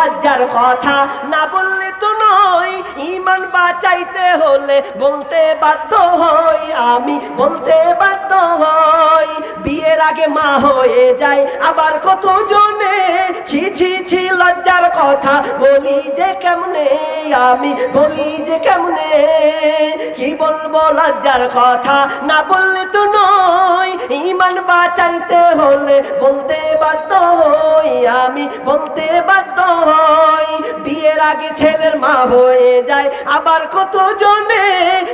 লজ্জার কথা না বললে তো ইমান বাঁচাইতে হলে বলতে বাধ্য হই আমি, বলতে বাধ্য হই। বিয়ের আগে মা হয়ে যায়, আবার কত জনে ছি ছি ছি, লজ্জার কথা, বলি যে কেমনে আমি, বলি যে কেমনে? কি বলব লজ্জার কথা, না বললে তো নয়। ইমান বাঁচাইতে হলে বলতে বাধ্য হই আমি, বলতে বাধ্য হই। বিয়ের আগে ছেলের মা হয়ে যায় আবার কত জনে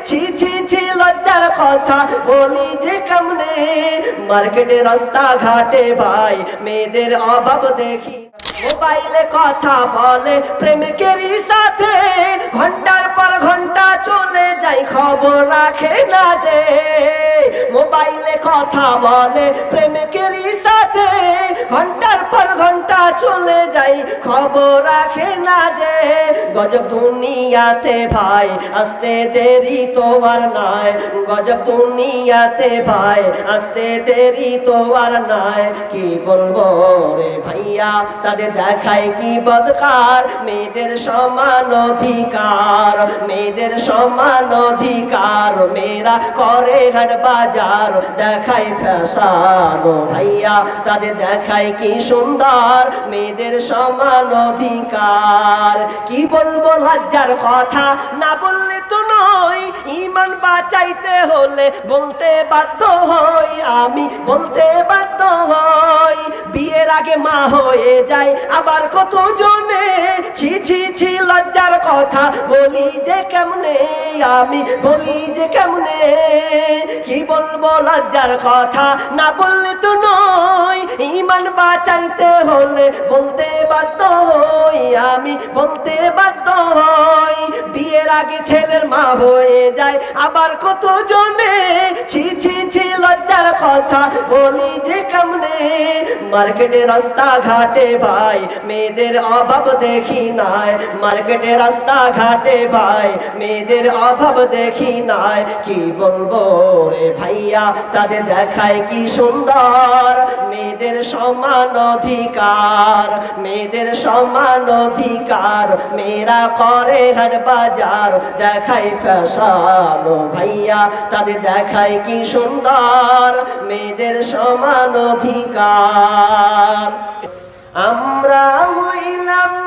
ছি ছি ছি লজ্জার কথা বলি যে কেমনে? মার্কেটে রাস্তা ঘাটে ভাই, মেয়েদের অভাব দেখি। মোবাইলে কথা বলে, প্রেমিকেরই সাথে ঘণ্টার পর ঘণ্টা চলে যায় খবর রাখে না যে। মোবাইলে কথা বলে, প্রেমিকেরই সাথে ঘণ্টার পর ঘণ্টা চলে যাই, খবর রাখে না যে গজব দুনিয়াতে ভাই, আসতে দেরি তো আর নাই। গজব দুনিয়াতে ভাই, আসতে দেরি তো আর নাই। কি বলব রে ভাইয়া, তাদের দেখায় কি বদকার? মেয়েদের সমান অধিকার, মেয়েদের সমান অধিকার। মেয়েরা করে হাট বাজার দেখায় ফ্যাশন ভাইয়া, তাদের দেখায় কি সুন্দর? মেয়েদের সমান অধিকার। কি বলব লজ্জার কথা? না বললে তো নয় ইমান বাঁচাইতে হলে বলতে বাধ্য হই। আমি বলতে বাধ্য হই, বিয়ের আগে মা হয়ে যায়। আবার কত জনে ছি ছি ছি, লজ্জার কথা। বলি যে কেমনে? আমি বলি যে কেমনে? কি বলব লজ্জার কথা? না বললে তো নয়। ইমান বাঁচাইতে হলে বলতে বাধ্য হই আমি বলতে বাধ্য হই। বিয়ের আগে ছেলের মা হয়ে যায়, আবার কত জনে ছি ছি ছি, লজ্জার কথা বলি যে কেমনে? মার্কেটে রাস্তা ঘাটে ভাই, মেয়েদের অভাব দেখি নাই। মার্কেটে রাস্তা ঘাটে ভাই, মেয়েদের অভাব দেখি নাই। কি বলব রে ভাইয়া, তাদের দেখায় কি সুন্দর? মেয়েদের সমান অধিকার, মেয়েদের সমান অধিকার, মেয়েরা করে হাট বাজার দেখাই ফ্যাশন ভাইয়া, তাদের দেখাই কি সুন্দর, মেয়েদের সমান অধিকার। আমরা হইলাম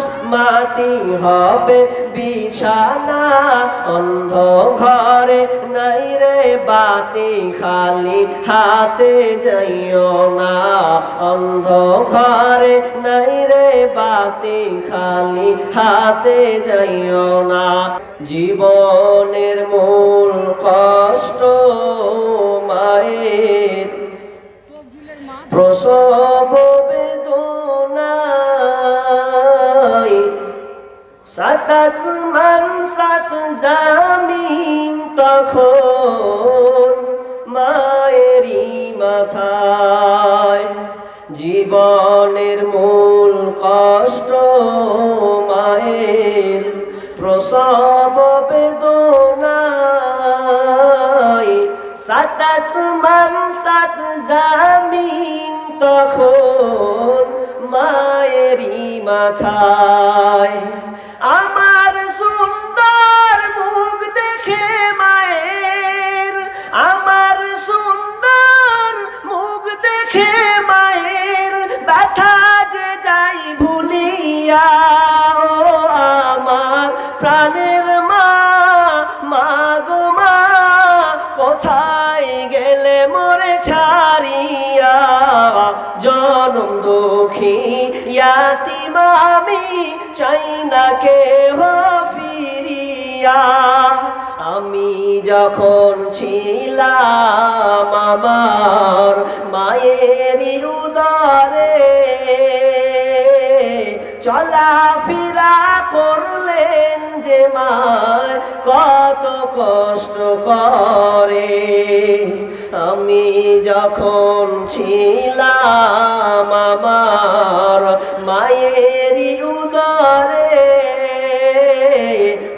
মানুষ মাটি হবে, বিছানা অন্ধ ঘরে নাই রে বাতি, খালি হাতে যাইও না। অন্ধ ঘরে নাই রে বাতি, খালি হাতে যাইও না। জীবনের মূল কষ্ট মায়ের। প্রসব সাত আসমান সাত জামিন তখন মায়েরই মাথায়। জীবনের মূল কষ্ট মায়ের প্রসব বেদনায়। সাত আসমান সাত জামিন তখন মায়েরই মাথায়। আমার সুন্দর মুখ দেখে মায়ের, আমার সুন্দর মুখ দেখে মায়ের ব্যথা যে যাই ভুলিয়া, ও আমার প্রাণের মা মা গো মা, কোথায় গেলে মরে ছাড়িয়া, জনম দুঃখী ইয়াতিম ফিরিয়া, আমি যখন ছিলাম আমার মায়েরই উদারে চলা ফিরা করলেন যে মায় কত কষ্ট করে। আমি যখন ছিলাম আমার মায়েরই উদরে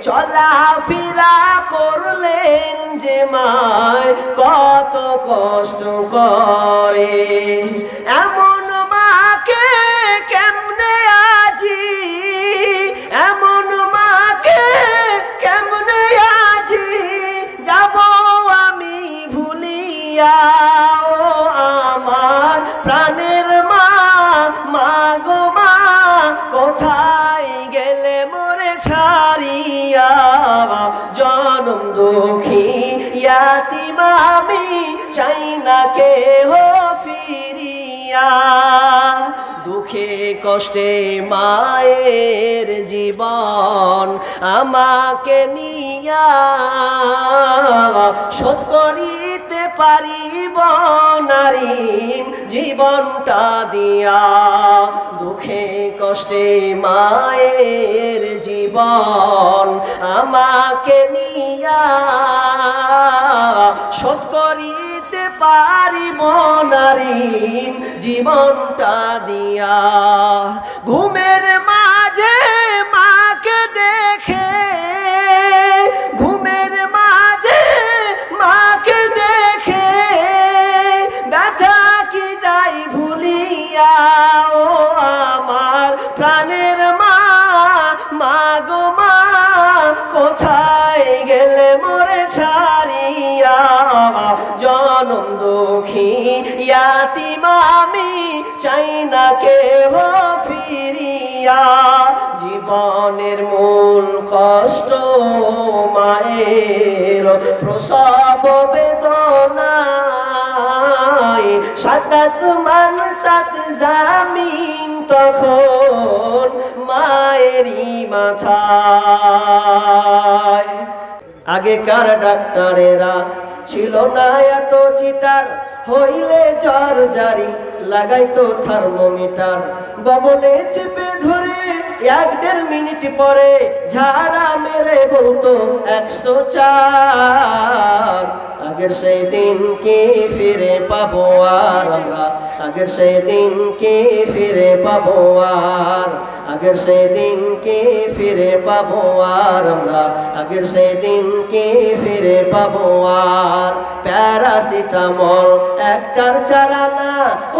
চলাফেরা করলেন যে মায় কত কষ্ট করে। এমন মাকে কেমনে আজি দুঃখী ইয়াতিমামি চাই না কে হো ফিরিয়া। দুঃখে কষ্টে মায়ের জীবন আমাকে নিয়া। শোধ করিতে পারিব নারী জীবনটা দিয়া। দুঃখে কষ্টে মায়ের জীবন আমাকে নিয়া। শোধ করিতে পারিব নারী জীবনটা দিয়া। ঘুমের মাঝে মাকে দেখে দুঃখী ইয়াতিমামি চাই না কেহ ফিরিয়া। জীবনের মূল কষ্ট মায়ের প্রসব বেদনা সাত আসমান সাত জামিন তখন মায়েরই মাথায়। আগেকার ডাক্তারেরা ছিল না এত চিটার। হইলে জ্বর জারি লাগাইতো থার্মোমিটার। বগলে চেপে ধরে এক দেড় মিনিট পরে ঝাড়া মেরে বলতো, একশো চার। আগের সেই দিন কি ফিরে পাবো আর? আমরা আগের সেই দিন কি ফিরে পাবো আর? আগের সেই দিন কি ফিরে পাবো আর? আমরা আগের সেই দিন কি ফিরে পাবো আর? প্যারাসিটামল একটার চারানা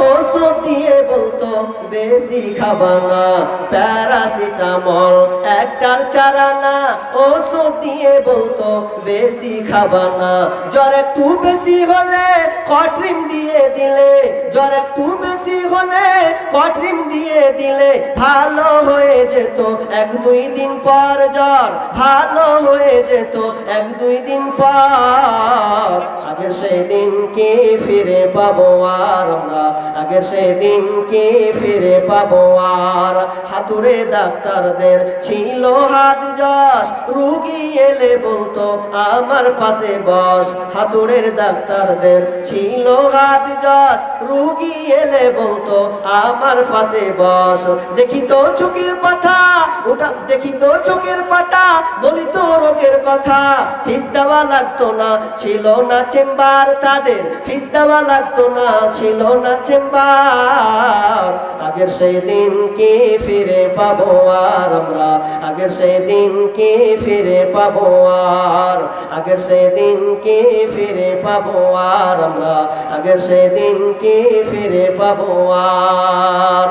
ওষুধ দিয়ে বলতো বেশি খাবা না। প্যারাসিটামল একটার চারানা ওষুধ দিয়ে বলতো বেশি খাবা না। জ্বর একটু বেশি হলে কট্রিম দিয়ে দিলে, জ্বর একটু বেশি হলে কট্রিম দিয়ে দিলে ভালো হয়ে যেত। এক দুই দিন পর জ্বর ভালো হয়ে যেত। এক দুই দিন পর আগের সেই দিন কি ফিরে পাবো আর আমরা? আগের সেই দিন কি ফিরে পাবো আর? হাতুরে ডাক্তারদের ছিল হাত যশ, রুগী এলে বলতো, আমার পাশে বস। হাতুড়ের ডাক্তারদের ছিল হাত যশ, রুগী এলে বলতো, আমার পাশে বস। দেখি তো চোখের পাতা ওটা দেখি তো চোখের পাতা। বলি তো রোগের কথা, ফিস দেওয়া লাগতো না, ছিল না চেম্বার, তাদের ফিস দেওয়া লাগতো না, ছিল না চেম্বার। আগের সেই দিন কি ফিরে পাবো আর আমরা? আগের সেই দিন কি ফিরে পাবো আর? আগের সেই দিন কি ফিরে পাবো আর আমরা? আগের সেই দিন কি ফিরে পাবো আর?